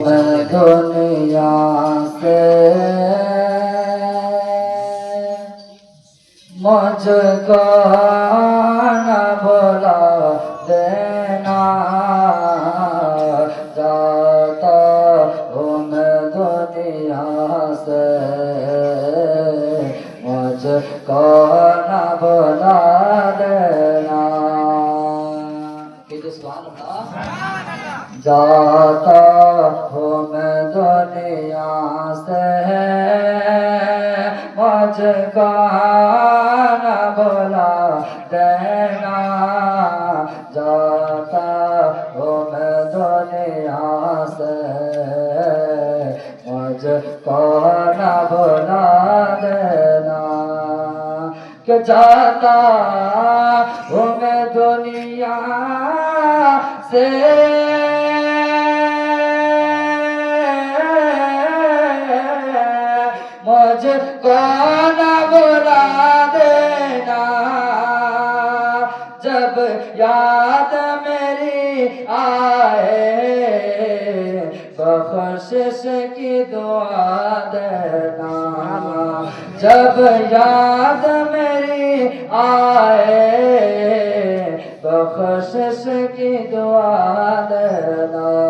میں دنیا سے مجھ کو نہ بھلا دینا جاتا ہوں میں دنیا سے مجھ کو مجھ کو نہ بولا دینا جاتا ہوں میں دنیا سے مجھ کو نہ بولا دینا کہ جاتا ہوں میں مجھ کو نہ بلا دینا جب یاد میری آئے بخشش کی دعا دینا جب یاد میری آئے بخشش کی دعا دینا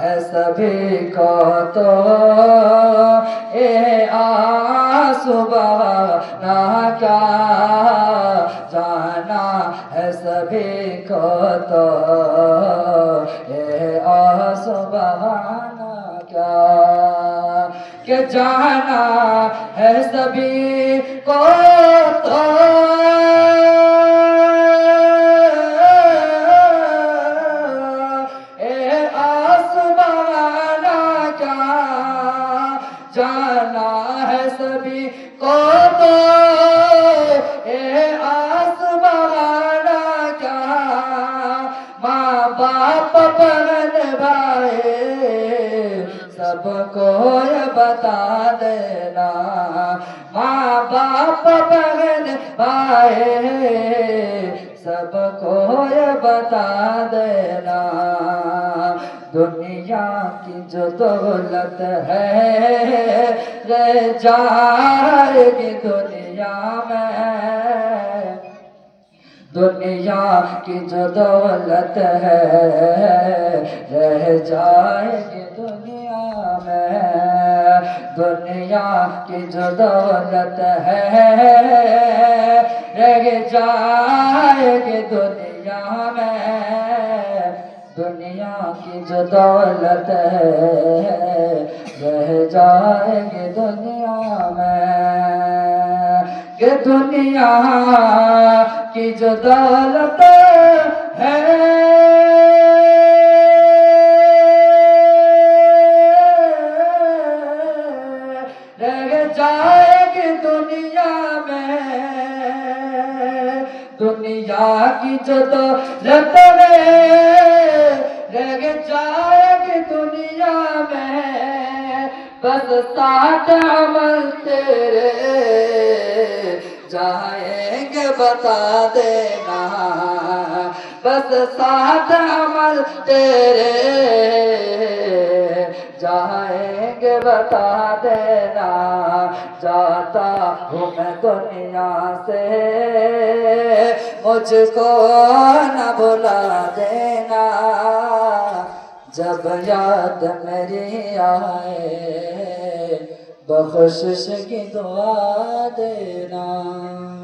ہے سبھی کو تو۔ اے آسبہ نہ کیا جانا ہے سبھی کو تو۔ اے آسبہ نہ کیا کہ جانا ہے سبھی کو تو۔ سبھی کو تو اے آسمانا کیا ماں باپ بہن بھائی سب کو یہ بتا دینا۔ ماں باپ بہن بھائی سب کو یہ بتا دینا۔ دنیا کی جو دولت ہے، رہ جائے گی دنیا میں۔ دنیا کی جو دولت ہے، رہ جائے گی دنیا میں۔ دنیا کی جو دولت ہے، رہ جائے گی دنیا میں۔ دنیا کی جو دولت ہے، رہ جائے گی دنیا میں۔ کہ دنیا کی جو دولت ہے۔ رہ دنیا میں۔ دنیا کی جو دولت ہے۔ جائے گی دنیا میں، بس ساتھ عمل تیرے۔ جائیں گے بتا دینا، بس ساتھ عمل تیرے۔ جائیں گے بتا دینا، جاتا ہوں میں دنیا سے۔ مجھ کو نہ بلا دینا۔ جب یاد میری آئے بخشش کی دعا دینا۔